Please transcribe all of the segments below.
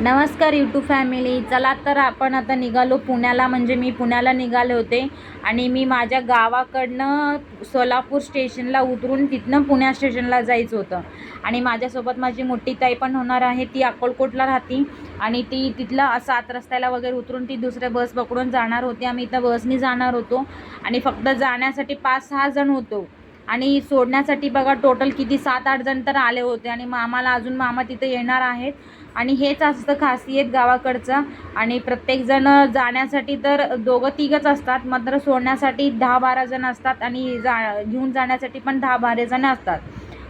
नमस्कार YouTube family चला तर आपण आता निघालो पुण्याला. म्हणजे मी पुण्याला निघाले होते आणि मी माझ्या गावाकडनं सोलापूर स्टेशनला उतरून तिथनं पुण्या स्टेशनला जायचं होतं. आणि माझ्यासोबत माझी मोठी ताई पण होणार आहे. ती अकोलकोटला राहती आणि ती तिथला सात रस्त्याला वगैरे उतरून ती दुसऱ्या बस पकडून जाणार होती. आम्ही इथं बसनी जाणार होतो आणि फक्त जाण्यासाठी पाच सहा जण होतो. आणि सोडण्यासाठी बघा टोटल किती सात आठ जण तर आले होते आणि मामाला अजून मामा तिथे येणार आहेत. आणि हेच असतं खासियत गावाकडचं. आणि प्रत्येकजण जाण्यासाठी तर दोघं तिघंच असतात मात्र सोडण्यासाठी दहा बारा जण असतात आणि जा घेऊन जाण्यासाठी पण दहा बारा जण असतात.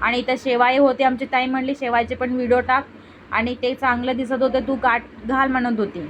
आणि इथं शेवाई होते आमची ताई म्हणली शेवायचे पण व्हिडिओ टाक. आणि ते चांगलं दिसत होतं तू काट घाल म्हणत होती.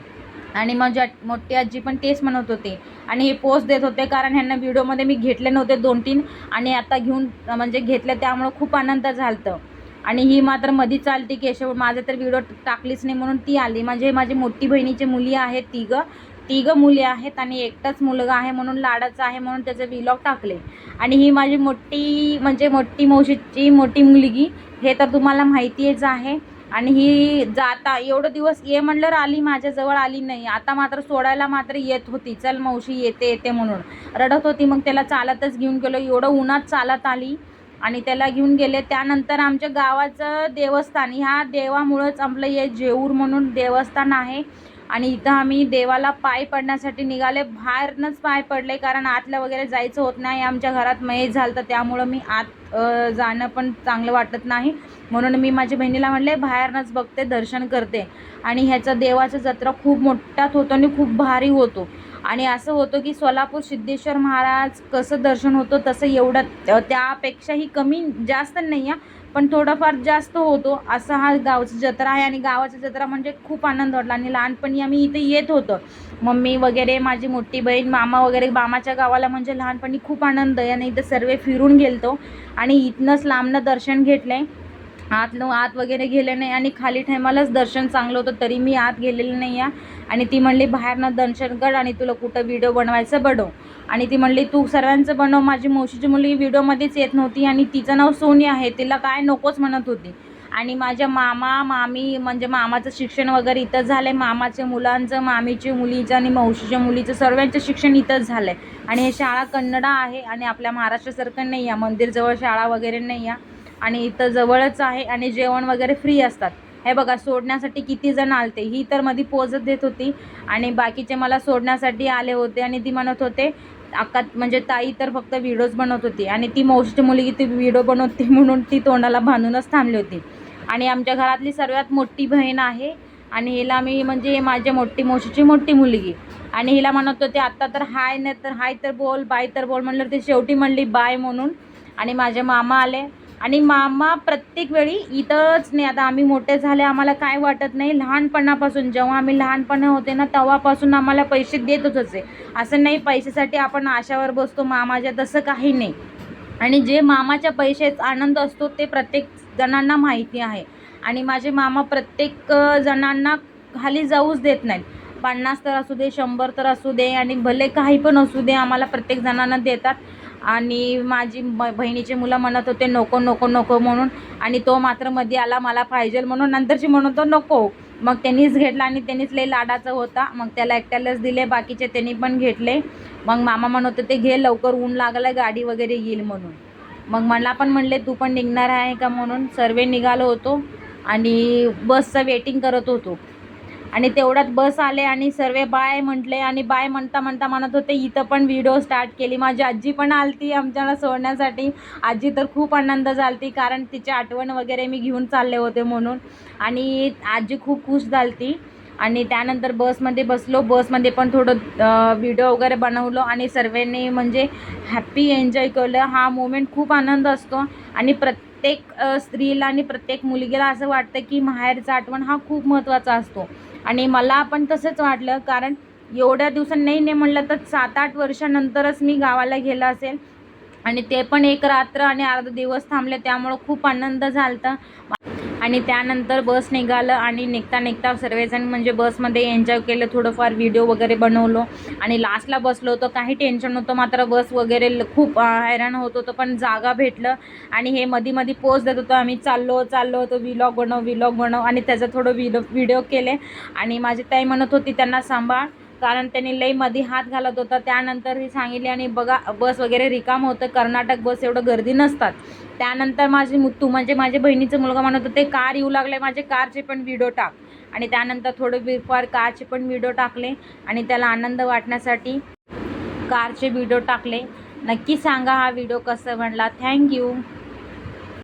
आणि माझी मोठी आजी पण तेच म्हणत होते. आणि हे पोस्ट देत होते कारण ह्यांना व्हिडिओमध्ये मी घेतले नव्हते दोन तीन आणि आता घेऊन म्हणजे घेतले त्यामुळं खूप आनंद झालतं. आणि ही मात्र मधी चालते केशव. माझे तर व्हिडिओ टाकलीच नाही म्हणून ती आली. म्हणजे माझी मोठी बहिणीची मुली आहेत तिघं. तिघं मुली आहेत आणि एकटाच मुलगा आहे म्हणून लाडाचा आहे म्हणून त्याचे व्हिलॉग टाकले. आणि ही माझी मोठी म्हणजे मोठी मावशीची मोठी मुलगी हे तर तुम्हाला माहितीच आहे. आणि ही जाता एवढं दिवस ये म्हणलं आली माझ्याजवळ आली नाही. आता मात्र सोडायला मात्र येत होती. चल मावशी येते येते म्हणून. रडत होती मग त्याला चालतच घेऊन गेलो. एवढं उन्हात चालत आली आणि त्याला घेऊन गेले. त्यानंतर आमच्या गावाचं देवस्थान ह्या देवामुळंच आपलं हे जेऊर म्हणून देवस्थान आहे. आणि इथं आम्ही देवाला पाय पडण्यासाठी निघाले. बाहेरनंच पाय पडले कारण आतलं वगैरे जायचं होत नाही. आमच्या घरात मयच झालं तर त्यामुळं मी आत जाणं पण चांगलं वाटत नाही. म्हणून मी माझ्या बहिणीला म्हणले बाहेरनंच बघते दर्शन करते. आणि ह्याचा देवाचा जत्रा खूप मोठ्यात होतो आणि खूप भारी होतो. आणि असं होतं की सोलापूर सिद्धेश्वर महाराज कसं दर्शन होतं तसं एवढं त्यापेक्षाही कमी जास्त नाही आहे. पण थोडंफार जास्त होतो असा हा गावचा जत्रा आहे आणि गावाचा जत्रा म्हणजे खूप आनंद वाटला. आणि लहानपणी आम्ही इथे येत होतो. मम्मी वगैरे माझी मोठी बहीण मामा वगैरे मामाच्या गावाला म्हणजे लहानपणी खूप आनंद आहे. आणि इथं सर्व फिरून गेलतो. आणि इथनंच लांबनं दर्शन घेतलं. आत न आत वगैरे गेले नाही आणि खाली टायमालाच दर्शन चांगलं होतं. तरी मी आत गेलेलं नाही आहे. आणि ती म्हणली बाहेरनं दर्शन कर आणि तुला कुठं व्हिडिओ बनवायचं बनव आणि ती म्हणली तू सर्वांचं बनव माझी मावशीची मुलगी व्हिडिओमध्येच येत नव्हती आणि तिचं नाव सोनी आहे तिला काय नकोच म्हणत होती. आणि माझ्या मामा मामी म्हणजे मामाचं शिक्षण वगैरे इथंच झालं आहे मामाच्या मुलांचं मामीच्या मुलीचं आणि मावशीच्या मुलीचं सर्वांचं शिक्षण इथंच झालं आहे आणि हे शाळा कन्नडा आहे आणि आपल्या महाराष्ट्रासारखं नाही या मंदिरजवळ शाळा वगैरे नाही आहे आणि इथं जवळच आहे आणि जेवण वगैरे फ्री असतात. हे बघा सोडण्यासाठी किती जण आलते. ही तर मध्ये पोजत देत होती आणि बाकीचे मला सोडण्यासाठी आले होते आणि ती म्हणत होते अक्का म्हणजे ताई तर फक्त व्हिडिओज बनवत होती आणि ती मावशीची मुलगी ती व्हिडिओ बनवते म्हणून ती तोंडाला बांधूनच थांबली होती. आणि आमच्या घरातली सर्वात मोठी बहीण आहे आणि हिला मी म्हणजे माझ्या मोठी मोशीची मोठी मुलगी. आणि हिला म्हणत होते आत्ता तर हाय नाही तर हाय तर बोल बाय तर बोल म्हणलं ते शेवटी म्हणली बाय म्हणून. आणि माझे मामा आले. आणि मामा प्रत्येक वेळी इथंच नाही आता आम्ही मोठे झाले आम्हाला काय वाटत नाही लहानपणापासून जेव्हा आम्ही लहानपणा होते ना तेव्हापासून आम्हाला पैसे देतच होते. असं नाही पैशासाठी आपण आशावर बसतो मामाच्या तसं काही नाही. आणि जे मामाच्या पैशाचा आनंद असतो ते प्रत्येक जणांना माहिती आहे. आणि माझे मामा प्रत्येक जणांना खाली जाऊच देत नाहीत. पन्नास तर असू दे शंभर तर असू दे आणि भले काही पण असू दे आम्हाला प्रत्येक जणांना देतात. आणि माझी म बहिणीचे मुलं म्हणत होते नको नको नको म्हणून. आणि तो मात्रमध्ये आला मला पाहिजे म्हणून. नंतरची म्हणत होतो नको. मग त्यांनीच घेतला आणि त्यांनीच लई लाडाचा होता. मग त्याला एकट्यालाच दिले बाकीचे त्यांनी पण घेतले. मग मामा म्हणत होते घे लवकर ऊन लागलं गाडी वगैरे येईल म्हणून. मग मला पण म्हणले तू पण निघणार आहे का? म्हणून. सर्वे निघालो होतो आणि बसचं वेटिंग करत होतो. आणि तेवढ्यात बस आले आणि सर्व बाय म्हटले आणि बाय म्हणता म्हणता म्हणत होते इथं पण व्हिडिओ स्टार्ट केली. माझी आजी पण आलती आमच्याला सोडण्यासाठी. आजी तर खूप आनंद झालती कारण तिची आठवण वगैरे मी घेऊन चालले होते म्हणून. आणि आजी खूप खुश झालती. आणि त्यानंतर बसमध्ये बसलो. बसमध्ये पण थोडं व्हिडिओ वगैरे बनवलो आणि सर्वांनी म्हणजे हॅप्पी एन्जॉय केलं. हा मोमेंट खूप आनंद असतो. आणि प्रत्येक प्रत्येक स्त्रीला आणि प्रत्येक मुलगीला असं वाटतं की माहेरचा आठवण हा खूप महत्त्वाचा असतो. आणि मला पण तसंच वाटलं कारण एवढ्या दिवसांनी नाही नाही म्हणलं तर सात आठ वर्षानंतरच मी गावाला गेलं असेल. आणि ते पण एक रात्र आणि अर्धा दिवस थांबले त्यामुळं खूप आनंद झालता. आणि त्यानंतर बस निघालं आणि निघता निघता सर्वजण म्हणजे बसमध्ये एन्जॉय केलं थोडंफार व्हिडिओ वगैरे बनवलो. आणि लास्टला बसलो होतो काही टेन्शन नव्हतं मात्र बस वगैरे ल- खूप हैराण होत होतं पण जागा भेटलं. आणि हे मधी मधी पोच देत होतो आम्ही चाललो चाललो होतो विलॉग बनव विलॉग बनव. आणि त्याचं थोडं व्हिडिओ व्हिडिओ केले. आणि माझी ताई म्हणत होती त्यांना सांभाळ. कारण त्यांनी लई मध्ये हात घालत होता. त्यानंतर ही सांगितली आणि बघा बस वगैरे रिकाम होतं. कर्नाटक बस एवढं गर्दी नसतात. त्यानंतर माझी मुत्तू म्हणजे माझ्या बहिणीचं मुलगा म्हणत होते कार येऊ लागले माझे कारचे पण व्हिडिओ टाक. आणि त्यानंतर थोडं बिरफार कारचे पण व्हिडिओ टाकले आणि त्याला आनंद वाटण्यासाठी कारचे व्हिडिओ टाकले. नक्की सांगा हा व्हिडिओ कसं म्हणला थँक्यू